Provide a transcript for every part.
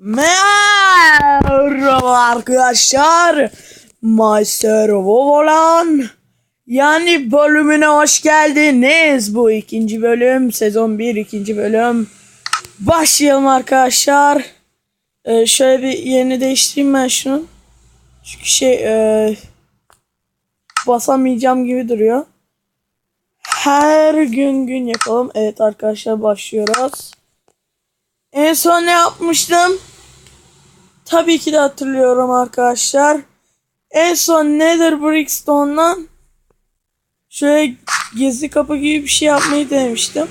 Merhaba arkadaşlar. Master Vovolan. Yani bölümüne hoş geldiniz. Bu ikinci bölüm. Sezon 1 ikinci bölüm. Başlayalım arkadaşlar. Ee, şöyle bir yerini değiştireyim ben şunun. Çünkü şey e, basamayacağım gibi duruyor. Her gün gün yapalım. Evet arkadaşlar başlıyoruz. En son ne yapmıştım? Tabii ki de hatırlıyorum arkadaşlar. En son Nether Brickstone'dan şöyle gizli kapı gibi bir şey yapmayı denemiştim.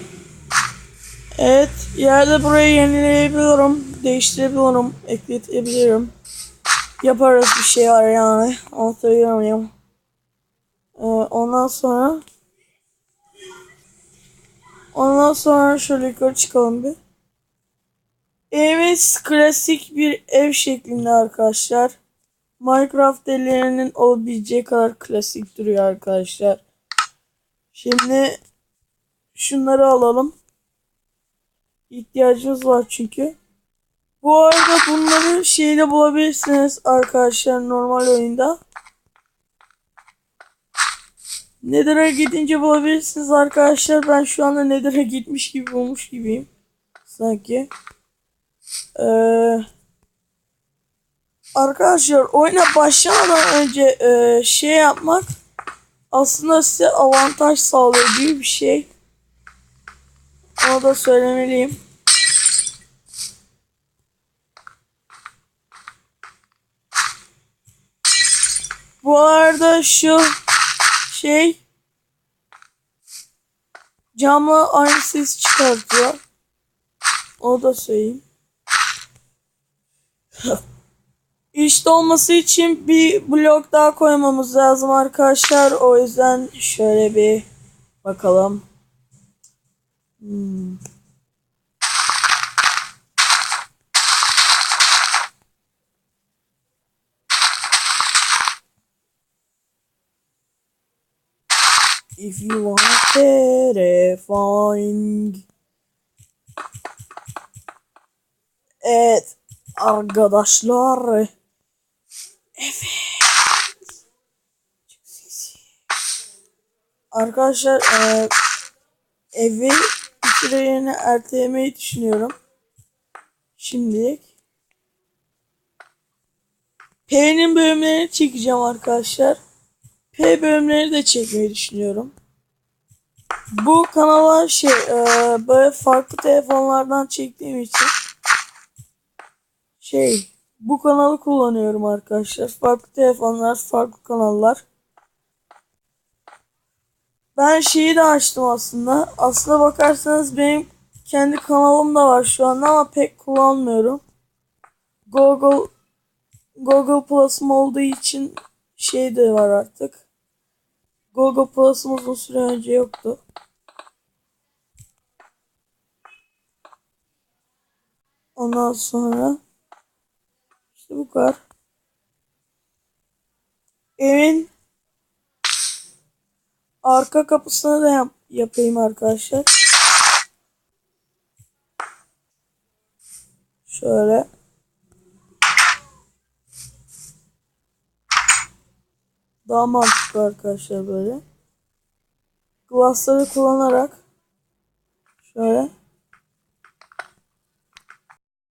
Evet, yerde burayı yenileyebilirim, değiştirebilirim, ekletebilirim. Yaparız bir şey var yani. Anlatabiliyor muyum? Ee, ondan sonra Ondan sonra şöyle yukarı çıkalım bir. Evimiz klasik bir ev şeklinde arkadaşlar. Minecraft evlerinin olabileceği kadar klasik duruyor arkadaşlar. Şimdi şunları alalım. İhtiyacımız var çünkü. Bu arada bunları şeyde bulabilirsiniz arkadaşlar normal oyunda. Nether'a gidince bulabilirsiniz arkadaşlar. Ben şu anda Nether'a gitmiş gibi bulmuş gibiyim. Sanki. Ee, arkadaşlar oyuna başlamadan önce e, şey yapmak aslında size avantaj sağlıyor gibi bir şey. Onu da söylemeliyim. Bu arada şu şey camla aynı ses çıkartıyor. O da söyleyeyim. İşte olması için bir blok daha koymamız lazım arkadaşlar. O yüzden şöyle bir bakalım. Hmm. If you want terrifying. Evet arkadaşlar. Evet. Arkadaşlar e, evi bir yerine ertelemeyi düşünüyorum. Şimdilik. P'nin bölümlerini çekeceğim arkadaşlar. P bölümleri de çekmeyi düşünüyorum. Bu kanala şey e, böyle farklı telefonlardan çektiğim için şey bu kanalı kullanıyorum arkadaşlar. Farklı telefonlar, farklı kanallar. Ben şeyi de açtım aslında. Aslına bakarsanız benim kendi kanalım da var şu anda ama pek kullanmıyorum. Google Google Plus'ım olduğu için şey de var artık. Google Plus'ım uzun süre önce yoktu. Ondan sonra işte bu kadar. Evin arka kapısını da yap yapayım arkadaşlar. Şöyle. Daha mantıklı arkadaşlar böyle. Glassları kullanarak şöyle